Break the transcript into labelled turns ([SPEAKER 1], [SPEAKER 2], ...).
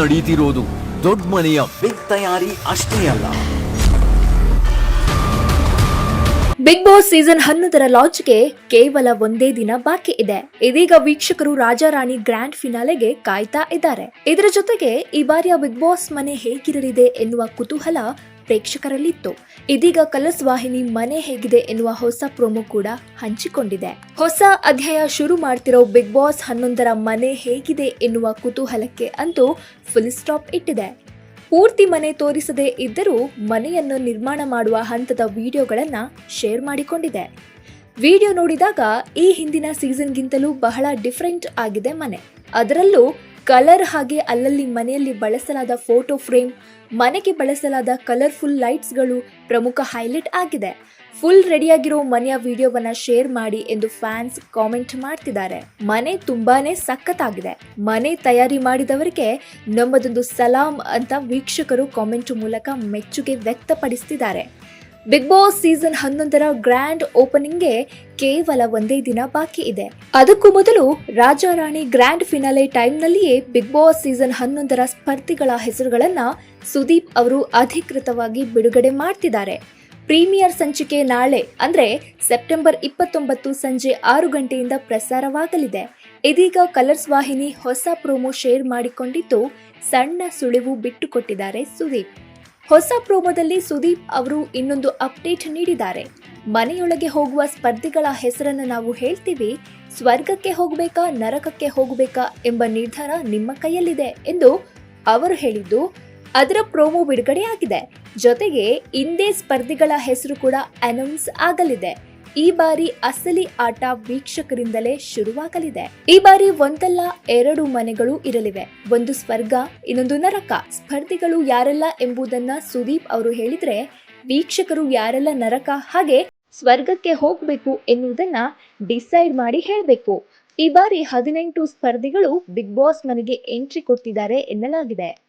[SPEAKER 1] ನಡೀತಿರೋದು ದೊಡ್ಡ ಮನೆಯ ಬಿಗ್ ತಯಾರಿ ಅಷ್ಟೇ ಅಲ್ಲ.
[SPEAKER 2] ಬಿಗ್ ಬಾಸ್ ಸೀಸನ್ ಹನ್ನೊಂದರ ಲಾಂಚ್ಗೆ ಕೇವಲ ಒಂದೇ ದಿನ ಬಾಕಿ ಇದೆ. ಇದೀಗ ವೀಕ್ಷಕರು ರಾಜಾರಾಣಿ ಗ್ರ್ಯಾಂಡ್ ಫಿನಾಲೆಗೆ ಕಾಯ್ತಾ ಇದ್ದಾರೆ. ಇದರ ಜೊತೆಗೆ ಈ ಬಾರಿಯ ಬಿಗ್ ಬಾಸ್ ಮನೆ ಹೇಗಿರಲಿದೆ ಎನ್ನುವ ಕುತೂಹಲ ಪ್ರೇಕ್ಷಕರಲ್ಲಿತ್ತು. ಇದೀಗ ಕಲರ್ಸ್ ವಾಹಿನಿ ಮನೆ ಹೇಗಿದೆ ಎನ್ನುವ ಹೊಸ ಪ್ರೊಮೋ ಕೂಡ ಹಂಚಿಕೊಂಡಿದೆ. ಹೊಸ ಅಧ್ಯಾಯ ಶುರು ಮಾಡ್ತಿರೋ ಬಿಗ್ ಬಾಸ್ ಹನ್ನೊಂದರ ಮನೆ ಹೇಗಿದೆ ಎನ್ನುವ ಕುತೂಹಲಕ್ಕೆ ಅಂತೂ ಫುಲ್ ಸ್ಟಾಪ್ ಇಟ್ಟಿದೆ. ಪೂರ್ತಿ ಮನೆ ತೋರಿಸದೇ ಇದ್ದರೂ ಮನೆಯನ್ನು ನಿರ್ಮಾಣ ಮಾಡುವ ಹಂತದ ವಿಡಿಯೋಗಳನ್ನ ಶೇರ್ ಮಾಡಿಕೊಂಡಿದೆ. ವಿಡಿಯೋ ನೋಡಿದಾಗ ಈ ಹಿಂದಿನ ಸೀಸನ್ಗಿಂತಲೂ ಬಹಳ ಡಿಫರೆಂಟ್ ಆಗಿದೆ ಮನೆ. ಅದರಲ್ಲೂ ಕಲರ್ ಹಾಗೆ ಅಲ್ಲಲ್ಲಿ ಮನೆಯಲ್ಲಿ ಬಳಸಲಾದ ಫೋಟೋ ಫ್ರೇಮ್, ಮನೆಗೆ ಬಳಸಲಾದ ಕಲರ್ಫುಲ್ ಲೈಟ್ಸ್ಗಳು ಪ್ರಮುಖ ಹೈಲೈಟ್ ಆಗಿದೆ. ಫುಲ್ ರೆಡಿಯಾಗಿರೋ ಮನೆಯ ವಿಡಿಯೋವನ್ನ ಶೇರ್ ಮಾಡಿ ಎಂದು ಫ್ಯಾನ್ಸ್ ಕಾಮೆಂಟ್ ಮಾಡ್ತಿದ್ದಾರೆ. ಮನೆ ತುಂಬಾನೇ ಸಖತ್ತಾಗಿದೆ. ಮನೆ ತಯಾರಿ ಮಾಡಿದವರಿಗೆ ನಮ್ಮದೊಂದು ಸಲಾಂ ಅಂತ ವೀಕ್ಷಕರು ಕಾಮೆಂಟ್ ಮೂಲಕ ಮೆಚ್ಚುಗೆ ವ್ಯಕ್ತಪಡಿಸ್ತಿದ್ದಾರೆ. ಬಿಗ್ ಬಾಸ್ ಸೀಸನ್ ಹನ್ನೊಂದರ ಗ್ರ್ಯಾಂಡ್ ಓಪನಿಂಗ್ಗೆ ಕೇವಲ ಒಂದೇ ದಿನ ಬಾಕಿ ಇದೆ. ಅದಕ್ಕೂ ಮೊದಲು ರಾಜಾರಾಣಿ ಗ್ರ್ಯಾಂಡ್ ಫಿನಾಲೆ ಟೈಮ್ನಲ್ಲಿಯೇ ಬಿಗ್ ಬಾಸ್ ಸೀಸನ್ ಹನ್ನೊಂದರ ಸ್ಪರ್ಧಿಗಳ ಹೆಸರುಗಳನ್ನು ಸುದೀಪ್ ಅವರು ಅಧಿಕೃತವಾಗಿ ಬಿಡುಗಡೆ ಮಾಡ್ತಿದ್ದಾರೆ. ಪ್ರೀಮಿಯರ್ ಸಂಚಿಕೆ ನಾಳೆ, ಅಂದರೆ ಸೆಪ್ಟೆಂಬರ್ ಇಪ್ಪತ್ತೊಂಬತ್ತು ಸಂಜೆ ಆರು ಗಂಟೆಯಿಂದ ಪ್ರಸಾರವಾಗಲಿದೆ. ಇದೀಗ ಕಲರ್ಸ್ ವಾಹಿನಿ ಹೊಸ ಪ್ರೋಮೋ ಶೇರ್ ಮಾಡಿಕೊಂಡಿದ್ದು ಸಣ್ಣ ಸುಳಿವು ಬಿಟ್ಟುಕೊಟ್ಟಿದ್ದಾರೆ ಸುದೀಪ್. ಹೊಸ ಪ್ರೋಮೋದಲ್ಲಿ ಸುದೀಪ್ ಅವರು ಇನ್ನೊಂದು ಅಪ್ಡೇಟ್ ನೀಡಿದ್ದಾರೆ. ಮನೆಯೊಳಗೆ ಹೋಗುವ ಸ್ಪರ್ಧಿಗಳ ಹೆಸರನ್ನು ನಾವು ಹೇಳ್ತೀವಿ, ಸ್ವರ್ಗಕ್ಕೆ ಹೋಗಬೇಕಾ, ನರಕಕ್ಕೆ ಹೋಗಬೇಕಾ ಎಂಬ ನಿರ್ಧಾರ ನಿಮ್ಮ ಕೈಯಲ್ಲಿದೆ ಎಂದು ಅವರು ಹೇಳಿದ್ದು, ಅದರ ಪ್ರೋಮೋ ಬಿಡುಗಡೆಯಾಗಿದೆ. ಜೊತೆಗೆ ಇಂದೇ ಸ್ಪರ್ಧಿಗಳ ಹೆಸರು ಕೂಡ ಅನೌನ್ಸ್ ಆಗಲಿದೆ. ಈ ಬಾರಿ ಅಸಲಿ ಆಟ ವೀಕ್ಷಕರಿಂದಲೇ ಶುರುವಾಗಲಿದೆ. ಈ ಬಾರಿ ಒಂದಲ್ಲ ಎರಡು ಮನೆಗಳು ಇರಲಿವೆ. ಒಂದು ಸ್ವರ್ಗ, ಇನ್ನೊಂದು ನರಕ. ಸ್ಪರ್ಧಿಗಳು ಯಾರೆಲ್ಲ ಎಂಬುದನ್ನ ಸುದೀಪ್ ಅವರು ಹೇಳಿದ್ರೆ, ವೀಕ್ಷಕರು ಯಾರೆಲ್ಲ ನರಕ ಹಾಗೆ ಸ್ವರ್ಗಕ್ಕೆ ಹೋಗ್ಬೇಕು ಎನ್ನುವುದನ್ನ ಡಿಸೈಡ್ ಮಾಡಿ ಹೇಳಬೇಕು. ಈ ಬಾರಿ ಹದಿನೆಂಟು ಸ್ಪರ್ಧಿಗಳು ಬಿಗ್ ಬಾಸ್ ಮನೆಗೆ ಎಂಟ್ರಿ ಕೊಟ್ಟಿದ್ದಾರೆ ಎನ್ನಲಾಗಿದೆ.